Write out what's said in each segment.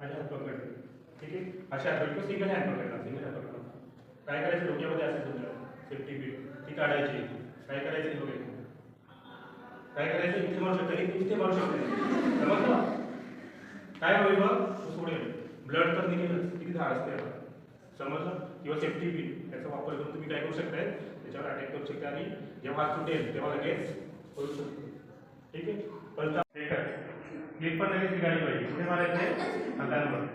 माझ्या हात पकडले ठीक आहे? अशा हात सिंगल हँड पकडला सिंगल हँड पकडला काय करायचं? डोक्यामध्ये असेल तुमच्या सेफ्टी बीट ती काढायची. काय करायचं? हे काय करायचं? इथे मारू शकता. इथे इथे मारू शकता. समजलं? काय होईल बघ? सोडेल. ब्लड तर निघेलच. किती धाड असते समजलं? किंवा सेफ्टी बीट याचा वापर करून तुम्ही काय करू शकताय? त्याच्यावर अटॅक करू शकता आणि जेव्हा सुटेल तेव्हा लगेच करू शकतो ठीक आहे? परत एक पण लगेच निघाली पाहिजे. कुठे मारायचे हातांवर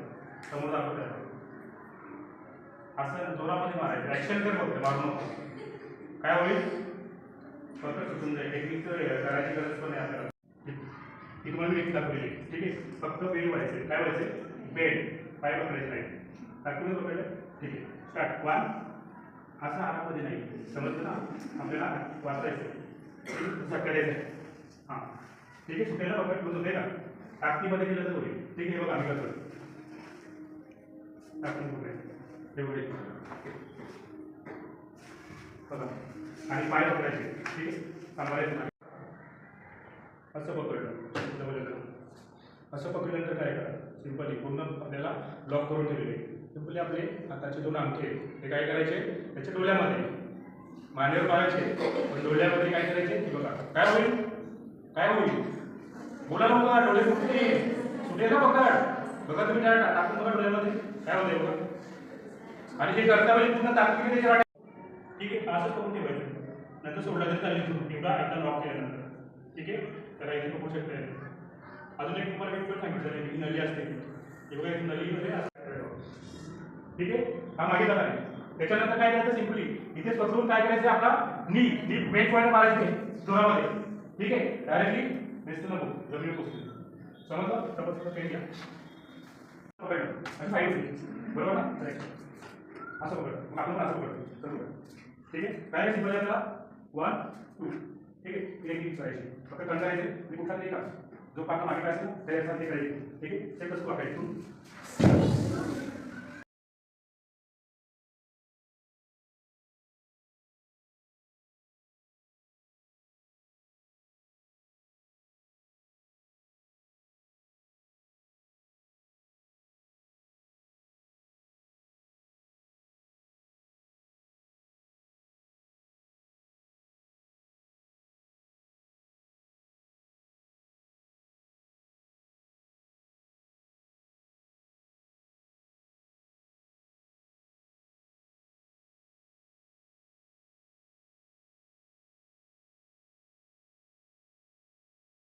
समोर दाखवतात असं जोरामध्ये मारायचं. ऍक्शन कर फक्त मारू नको. काय होईल? फक्त सुटून जाईल. टेक्निक करायची गरज पण नाही आपल्याला. ही तुम्हाला मी दाखवली ठीक आहे? फक्त बेड व्हायचे. काय व्हायचे? बेड पाय पकडायचे नाही. दाखवून पकडलं ठीक आहे. स्टार्ट वन असं आरामध्ये नाही. समजलं ना? आपल्याला वाचायचं. असं करायचं हां. ठीक आहे? सुटायला पकड. बोलतो ना. टाकणीमध्ये केलं तर होईल. ठीक आहे बघा आम्ही कसं टाकणी कुठे एवढे बघा आणि पाय पकडायचे. ठीक आहे? सांभाळायचं असं पकडलं. डबल असं पकडल्यानंतर काय करा? सिंपली पूर्ण आपल्याला लॉक करून ठेवलेले. सिंपली आपले हाताचे दोन अंगठे ते काय करायचे? त्याच्या डोळ्यामध्ये. मांडीवर पाहायचे. पण डोळ्यामध्ये काय करायचे? की बघा. काय होईल? काय होईल? बोला नका डोळे सुटले सुटे ना पकड. बघा तुम्ही काय टाकून बघा डोळ्यामध्ये. काय होते बघा. आणि हे करता वेळी पूर्ण ताकदीने त्याच्या ठीक आहे असंच करून ठेवायचं. नंतर सोडलं तरी चालेल एवढा एकदा लॉक केल्यानंतर. ठीक आहे? करायचं इथे बघू शकता अजून एक तुम्हाला मी पण सांगितलं ही नली असते. ही बघा एक नलीमध्ये ठीक आहे? हा मागे जाणार त्याच्यानंतर काय करायचं? सिम्पली इथे स्वतःहून काय करायचं? आपला नी नी मेन पॉईंट मारायचे जोरामध्ये. ठीक आहे? डायरेक्टली दिसतं नको जमिनीवर पोचते समजलं सपोज सपोज पेन घ्या पकडलं आणि साईड होती बरोबर ना। Correct. असं पकड। मग आपण पण असं पकडतो सर्व ठीक आहे काय सिंपल आपल्याला वन टू ठीक आहे एक एक करायची फक्त कंटाळायचे मी कुठला नाही का जो पाका मागे काय असेल त्याच्यासारखे करायचे ठीक आहे ते कसं वाकायचं